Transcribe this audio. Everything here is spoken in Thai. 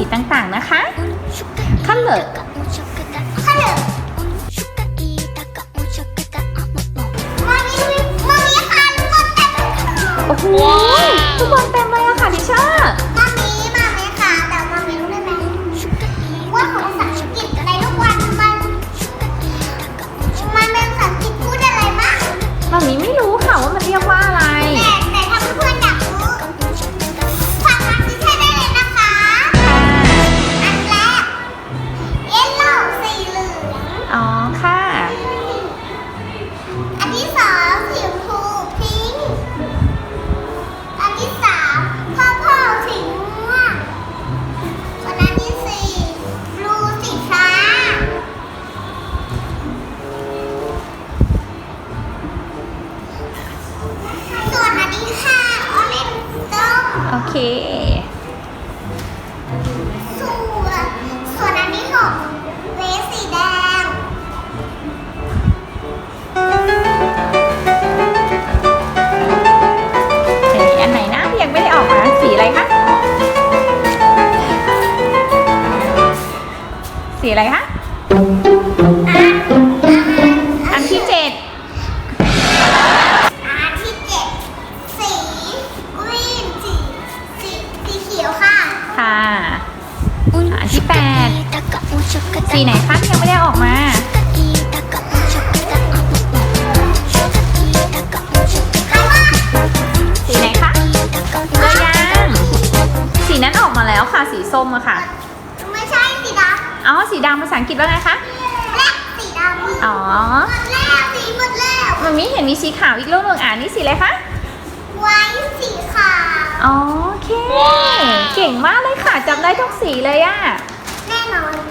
สีต่างๆนะคะ color color โอ้โหทุกคนเต็มเลยอะค่ะดิชา โอเค ส่วนส่วนอันที่หกเรสสีแดงเฮ้ยอันไหนนะที่ยังไม่ได้ออกมาสีอะไรคะ สีอะไรคะ 8 สีไหนคะยังไม่ได้ออกมา สีไหนคะเจอยังสีนั้นออกมาแล้วค่ะสีส้มอะค่ะ ไม่ใช่สีดำอ๋อสีดำภาษาอังกฤษว่าไงคะและสีดำอ๋อหมดแล้วสีหมดแล้วมันมีเห็นมีสีขาวอีกลูกหนึ่งอ่านนี่สีอะไรคะไว้สีขาวโอเค เก่งมากเลยค่ะจำได้ทุกสีเลยอะ แ